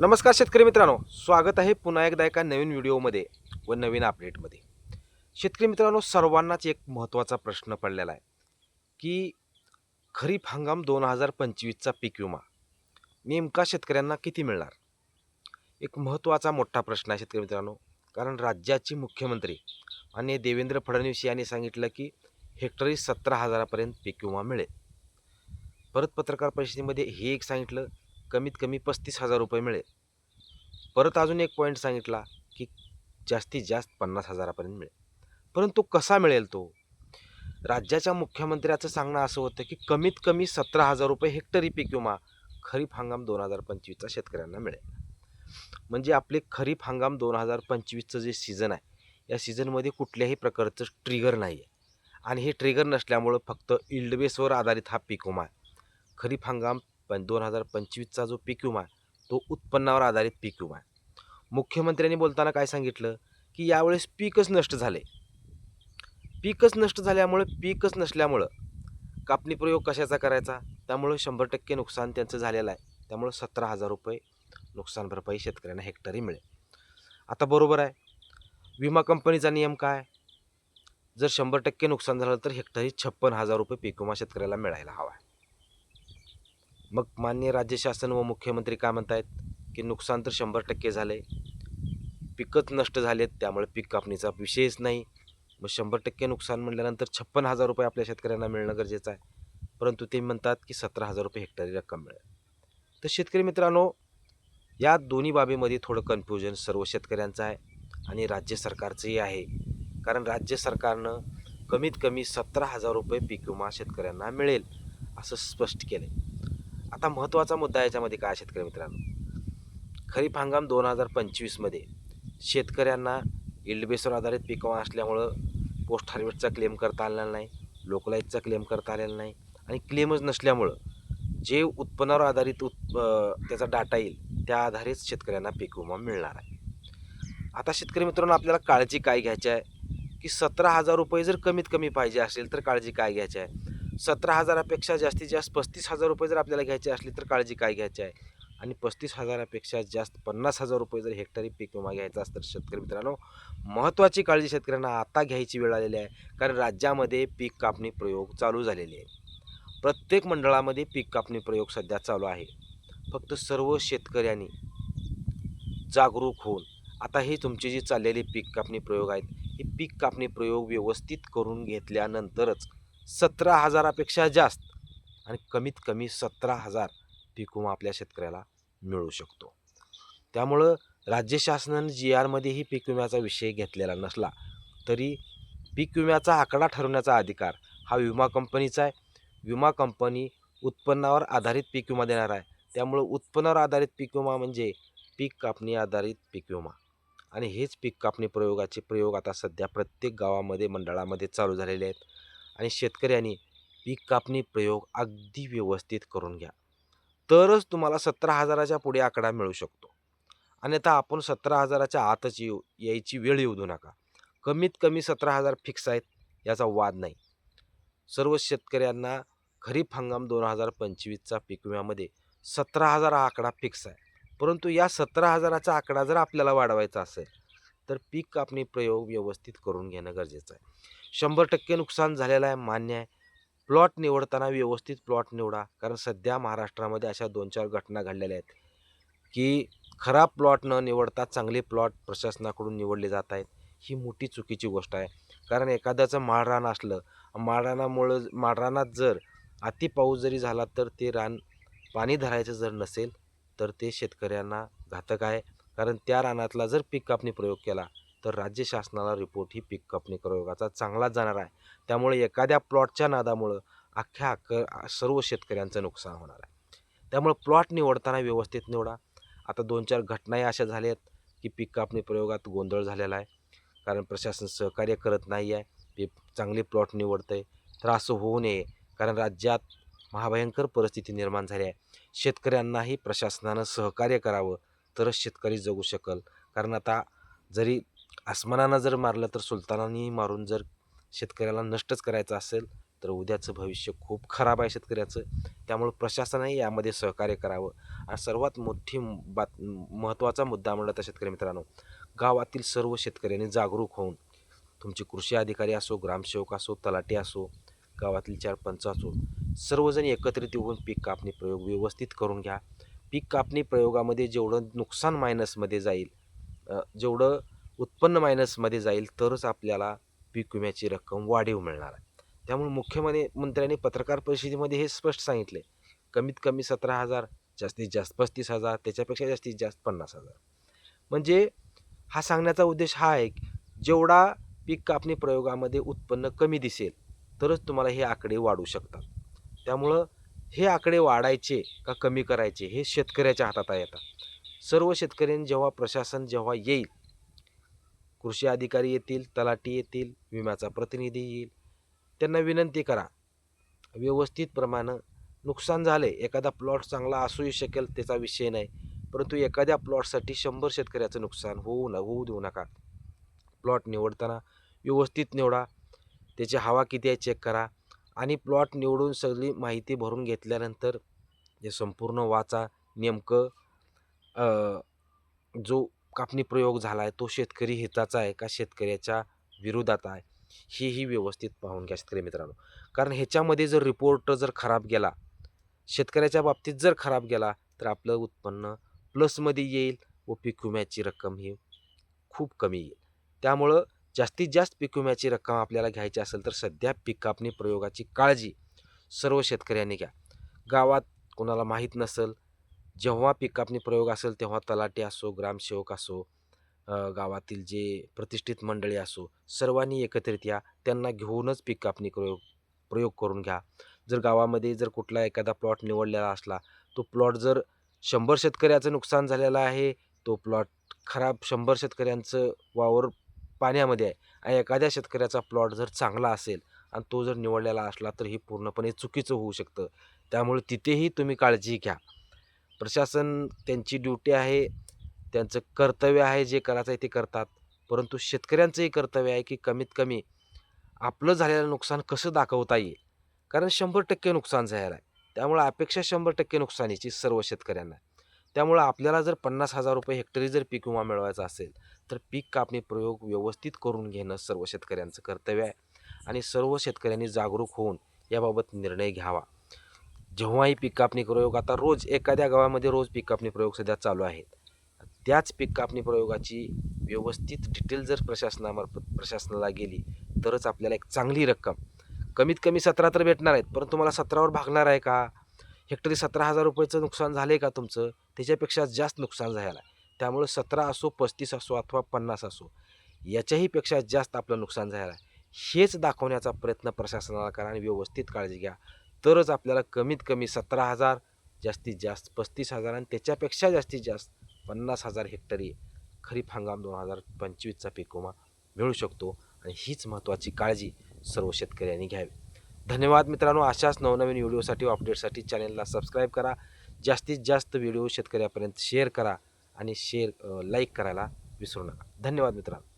नमस्कार शेतकरी मित्रांनो. स्वागत आहे पुन्हा एकदा एका नवीन व्हिडिओमध्ये व नवीन अपडेटमध्ये शेतकरी मित्रांनो सर्वांनाच एक महत्त्वाचा प्रश्न पडलेला आहे की खरीप हंगाम दोन हजार पंचवीसचा पीक विमा नेमका शेतकऱ्यांना किती मिळणार? एक महत्त्वाचा मोठा प्रश्न आहे शेतकरी मित्रांनो. कारण राज्याचे मुख्यमंत्री आणि देवेंद्र फडणवीस यांनी सांगितलं की हेक्टरी सतरा हजारापर्यंत पीक विमा मिळेल. परत पत्रकार परिषदेमध्ये हे एक सांगितलं कमीत कमी पस्तीस हजार रुपये मिळेल. परत अजून एक पॉईंट सांगितला की जास्तीत जास्त पन्नास हजारापर्यंत मिळेल. परंतु कसा मिळेल तो? राज्याच्या मुख्यमंत्र्याचं सांगणं असं होतं की कमीत कमी सतरा हजार रुपये हेक्टरी पीक विमा खरीप हंगाम दोन हजार पंचवीसचा शेतकऱ्यांना मिळेल. म्हणजे आपले खरीप हंगाम दोन हजार पंचवीसचं जे सीझन आहे या सीझनमध्ये कुठल्याही प्रकारचं ट्रिगर नाही आहे आणि हे ट्रिगर नसल्यामुळं फक्त इल्ड बेसवर आधारित हा पीक विमा आहे. खरीप हंगाम पण दोन हजार पंचवीसचा जो पीक विमा आहे तो उत्पन्नावर आधारित पीक विमा आहे. मुख्यमंत्र्यांनी बोलताना काय सांगितलं? की यावेळेस पीकच नष्ट झाले पीकच नष्ट झाल्यामुळं पीकच नसल्यामुळं कापणी प्रयोग कशाचा करायचा? त्यामुळं शंभर टक्के नुकसान त्यांचं झालेलं आहे. त्यामुळं सतरा हजार रुपये नुकसान भरपाई शेतकऱ्यांना हेक्टरी मिळेल. आता बरोबर आहे. विमा कंपनीचा नियम काय? जर शंभर टक्के नुकसान झालं तर हेक्टरी छप्पन हजार रुपये पीक विमा शेतकऱ्याला मिळायला हवा आहे. मग मान्य राज्य शासन व मुख्यमंत्री काय म्हणतायत? की नुकसान तर शंभर टक्के झालं आहे पिकच नष्ट झालेत त्यामुळे पीक कापणीचा विषयच नाही. मग शंभर टक्के नुकसान म्हणल्यानंतर छप्पन हजार रुपये आपल्या शेतकऱ्यांना मिळणं गरजेचं आहे. परंतु ते म्हणतात की सतरा हजार रुपये हेक्टरी रक्कम मिळेल. तर शेतकरी मित्रांनो या दोन्ही बाबीमध्ये थोडं कन्फ्युजन सर्व शेतकऱ्यांचं आहे आणि राज्य सरकारचंही आहे. कारण राज्य सरकारनं कमीत कमी सतरा हजार रुपये पीक विमा शेतकऱ्यांना मिळेल असं स्पष्ट केलं आहे आता महत्त्वाचा मुद्दा याच्यामध्ये काय शेतकरी मित्रांनो? खरीप हंगाम दोन हजार पंचवीसमध्ये शेतकऱ्यांना इल्ड बेसवर आधारित पीक असल्यामुळं पोस्ट हार्वेस्टचा क्लेम करता आलेला नाही लोकलाईजचा क्लेम करता आलेला नाही आणि क्लेमच नसल्यामुळं जे उत्पन्नावर आधारित उत् त्याचा डाटा येईल त्या आधारेच शेतकऱ्यांना पीक विमा मिळणार आहे. आता शेतकरी मित्रांनो आपल्याला काळजी काय घ्यायची आहे? की सतरा हजार रुपये जर कमीत कमी पाहिजे असेल तर काळजी काय घ्यायची आहे? सतरा हजारापेक्षा जास्तीत जास्त पस्तीस हजार रुपये जर आपल्याला घ्यायचे असले तर काळजी काय घ्यायची आहे? आणि पस्तीस हजारापेक्षा जास्त पन्नास हजार रुपये जर हेक्टरी पीक विमा घ्यायचा असतं तर शेतकरी मित्रांनो महत्त्वाची काळजी शेतकऱ्यांना आता घ्यायची वेळ आलेली आहे. कारण राज्यामध्ये पीक कापणी प्रयोग चालू झालेले आहे. प्रत्येक मंडळामध्ये पीक कापणी प्रयोग सध्या चालू आहे. फक्त सर्व शेतकऱ्यांनी जागरूक होऊन आता हे तुमची जी चाललेली पीक कापणी प्रयोग आहेत हे पीक कापणी प्रयोग व्यवस्थित करून घेतल्यानंतरच सतरा हजारापेक्षा जास्त. आणि कमीत कमी सतरा हजार पीक विमा आपल्या शेतकऱ्याला मिळू शकतो. त्यामुळं राज्य शासनानं जी आरमध्येही पीक विम्याचा विषय घेतलेला नसला तरी पीक विम्याचा आकडा ठरवण्याचा अधिकार हा विमा कंपनीचा आहे. विमा कंपनी उत्पन्नावर आधारित पीक विमा देणार आहे. त्यामुळं उत्पन्नावर आधारित पीक विमा म्हणजे पीक कापणी आधारित पीक विमा. आणि हेच पीक कापणी प्रयोगाचे प्रयोग आता सध्या प्रत्येक गावामध्ये मंडळामध्ये चालू झालेले आहेत. आणि शेतकऱ्यांनी पीक कापणी प्रयोग अगदी व्यवस्थित करून घ्या. तरच तुम्हाला सतरा हजाराच्या पुढे आकडा मिळू शकतो. अन्यथा आपण सतरा हजाराच्या आतच येऊ यायची वेळ येऊ देऊ नका. कमीत कमी सतरा हजार फिक्स आहेत याचा वाद नाही. सर्व शेतकऱ्यांना खरीप हंगाम दोन हजार पंचवीसचा पीक विम्यामध्ये सतरा हजार हा आकडा फिक्स आहे. परंतु या सतरा हजाराचा आकडा जर आपल्याला वाढवायचा असेल तर पीक कापणी प्रयोग व्यवस्थित करून घेणं गरजेचं आहे. शंभर टक्के नुकसान झालेलं आहे मान्य आहे. प्लॉट निवडताना व्यवस्थित प्लॉट निवडा कारण सध्या महाराष्ट्रामध्ये अशा दोन चार घटना घडलेल्या आहेत की खराब प्लॉट न निवडता चांगले प्लॉट प्रशासनाकडून निवडले जात आहेत. ही मोठी चुकीची गोष्ट आहे. कारण एखाद्याचं माळरान असलं माळरानामुळं माळरानात जर अति पाऊस जरी झाला तर ते रान पाणी धरायचं जर नसेल तर ते शेतकऱ्यांना घातक आहे. कारण त्या रानातला जर पीक कापणी प्रयोग केला तर राज्य शासनाला रिपोर्ट ही पीक कापणी प्रयोगाचा चांगलाच जाणार आहे. त्यामुळे एखाद्या प्लॉटच्या नादामुळं अख्ख्या अख्खं सर्व शेतकऱ्यांचं नुकसान होणार आहे. त्यामुळं प्लॉट निवडताना व्यवस्थित निवडा. आता दोन चार घटनाही अशा झाल्या आहेत की पीक कापणी प्रयोगात गोंधळ झालेला आहे. कारण प्रशासन सहकार्य करत नाही आहे ते चांगले प्लॉट निवडतं आहे तर असं होऊ नये. कारण राज्यात महाभयंकर परिस्थिती निर्माण झाली आहे. शेतकऱ्यांनाही प्रशासनानं सहकार्य करावं. तरच शेतकरी जगू शकल. कारण आता जरी आसमानानं जर मारलं तर सुलतानांनी मारून जर शेतकऱ्याला नष्टच करायचं असेल तर उद्याचं भविष्य खूप खराब आहे शेतकऱ्याचं. त्यामुळे प्रशासनही यामध्ये सहकार्य करावं. आणि सर्वात मोठी बात महत्त्वाचा मुद्दा म्हणला तर शेतकरी मित्रांनो गावातील सर्व शेतकऱ्यांनी जागरूक होऊन तुमचे कृषी अधिकारी असो ग्रामसेवक असो तलाटे असो गावातील चार पंच असो सर्वजण एकत्रित येऊन पीक कापणी प्रयोग व्यवस्थित करून घ्या. पीक कापणी प्रयोगामध्ये जेवढं नुकसान मायनसमध्ये जाईल जेवढं उत्पन्न मायनसमध्ये जाईल तरच आपल्याला पीक विम्याची रक्कम वाढीव मिळणार आहे. त्यामुळे मुख्यमंत्री मंत्र्यांनी पत्रकार परिषदेमध्ये हे स्पष्ट सांगितले. कमीत कमी सतरा हजार जास्तीत जास्त पस्तीस हजार त्याच्यापेक्षा जास्तीत जास्त पन्नास हजार. म्हणजे हा सांगण्याचा उद्देश हा आहे की जेवढा पीक कापणी प्रयोगामध्ये उत्पन्न कमी दिसेल तरच तुम्हाला हे आकडे वाढू शकतात. त्यामुळं हे आकडे वाढायचे का कमी करायचे हे शेतकऱ्याच्या हातात आहे आता. सर्व शेतकऱ्यांनी जेव्हा प्रशासन जेव्हा येईल कृषी अधिकारी येतील तलाठी येतील विम्याचा प्रतिनिधी येईल त्यांना विनंती करा. व्यवस्थित प्रमाणे नुकसान झाले एखादा प्लॉट चांगला असूही शकेल त्याचा विषय नाही परंतु एखाद्या प्लॉटसाठी शंभर शेतकऱ्याचं नुकसान होऊ न होऊ देऊ नका. प्लॉट निवडताना व्यवस्थित निवडा त्याची हवा किती आहे चेक करा. आणि प्लॉट निवडून सगळी माहिती भरून घेतल्यानंतर हे संपूर्ण वाचा नेमकं जो कापणी प्रयोग झाला आहे तो शेतकरी हिताचा आहे का शेतकऱ्याच्या विरोधात आहे हेही व्यवस्थित पाहून घ्या शेतकरी मित्रांनो. कारण ह्याच्यामध्ये जर रिपोर्ट जर खराब गेला शेतकऱ्याच्या बाबतीत जर खराब गेला तर आपलं उत्पन्न प्लसमध्ये येईल व पीक विम्याची रक्कम ही खूप कमी येईल. त्यामुळं जास्तीत जास्त पीक विम्याची रक्कम आपल्याला घ्यायची असेल तर सध्या पीक कापणी प्रयोगाची काळजी सर्व शेतकऱ्यांनी घ्या. गावात कोणाला माहीत नसेल जेव्हा पीक कापणी प्रयोग असेल तेव्हा तलाठी असो ग्रामसेवक असो गावातील जे प्रतिष्ठित मंडळी असो सर्वांनी एकत्रित या. त्यांना घेऊनच पीक कापणी प्रयोग प्रयोग करून घ्या. जर गावामध्ये जर कुठला एखादा प्लॉट निवडलेला असला तो प्लॉट जर शंभर शेतकऱ्याचं नुकसान झालेलं आहे तो प्लॉट खराब शंभर शेतकऱ्यांचं वावर पाण्यामध्ये आहे आणि एखाद्या शेतकऱ्याचा प्लॉट जर चांगला असेल आणि तो जर निवडलेला असला तर हे पूर्णपणे चुकीचं होऊ शकतं. त्यामुळे तिथेही तुम्ही काळजी घ्या. प्रशासन त्यांची ड्युटी आहे त्यांचं कर्तव्य आहे जे करायचं आहे ते करतात. परंतु शेतकऱ्यांचंही कर्तव्य आहे की कमीत कमी आपलं झालेलं नुकसान कसं दाखवता येईल? कारण शंभर टक्के नुकसान झालेलं आहे. त्यामुळे अपेक्षा शंभर टक्के नुकसानीची सर्व शेतकऱ्यांना त्यामुळं आपल्याला जर पन्नास हजार रुपये हेक्टरी जर पीक विमा मिळवायचा असेल तर पीक कापणी प्रयोग व्यवस्थित करून घेणं सर्व शेतकऱ्यांचं कर्तव्य आहे. आणि सर्व शेतकऱ्यांनी जागरूक होऊन याबाबत निर्णय घ्यावा. जेव्हाही पीक कापणी प्रयोग आता रोज एखाद्या गावामध्ये रोज पीक कापणी प्रयोग सध्या चालू आहेत. त्याच पीक कापणी प्रयोगाची व्यवस्थित डिटेल जर प्रशासनामार्फत प्रशासनाला गेली तरच आपल्याला एक चांगली रक्कम कमीत कमी सतरा तर भेटणार आहेत परंतु मला सतरावर भागणार आहे का? हेक्टरी सतरा हजार रुपयाचं नुकसान झालं आहे का तुमचं? त्याच्यापेक्षा जास्त नुकसान झालं आहे. त्यामुळे सतरा असो पस्तीस असो अथवा पन्नास असो याच्याहीपेक्षा जास्त आपलं नुकसान झालं आहे. हेच दाखवण्याचा प्रयत्न प्रशासनाला करा आणि व्यवस्थित काळजी घ्या. तरच आपल्याला कमीत कमी सतरा हजार जास्तीत जास्त पस्तीस हजार आणि त्याच्यापेक्षा जास्तीत जास्त पन्नास हजार हेक्टरी खरीप हंगाम दोन हजार पंचवीसचा पीक विमा मिळू शकतो आणि हीच महत्त्वाची काळजी सर्व शेतकऱ्यांनी घ्यावी. धन्यवाद मित्रांनो. अशाच नवनवीन व्हिडिओसाठी व अपडेटसाठी चॅनलला सबस्क्राईब करा. जास्तीत जास्त व्हिडिओ शेतकऱ्यापर्यंत शेअर करा आणि शेअर लाईक करायला विसरू नका. धन्यवाद मित्रांनो.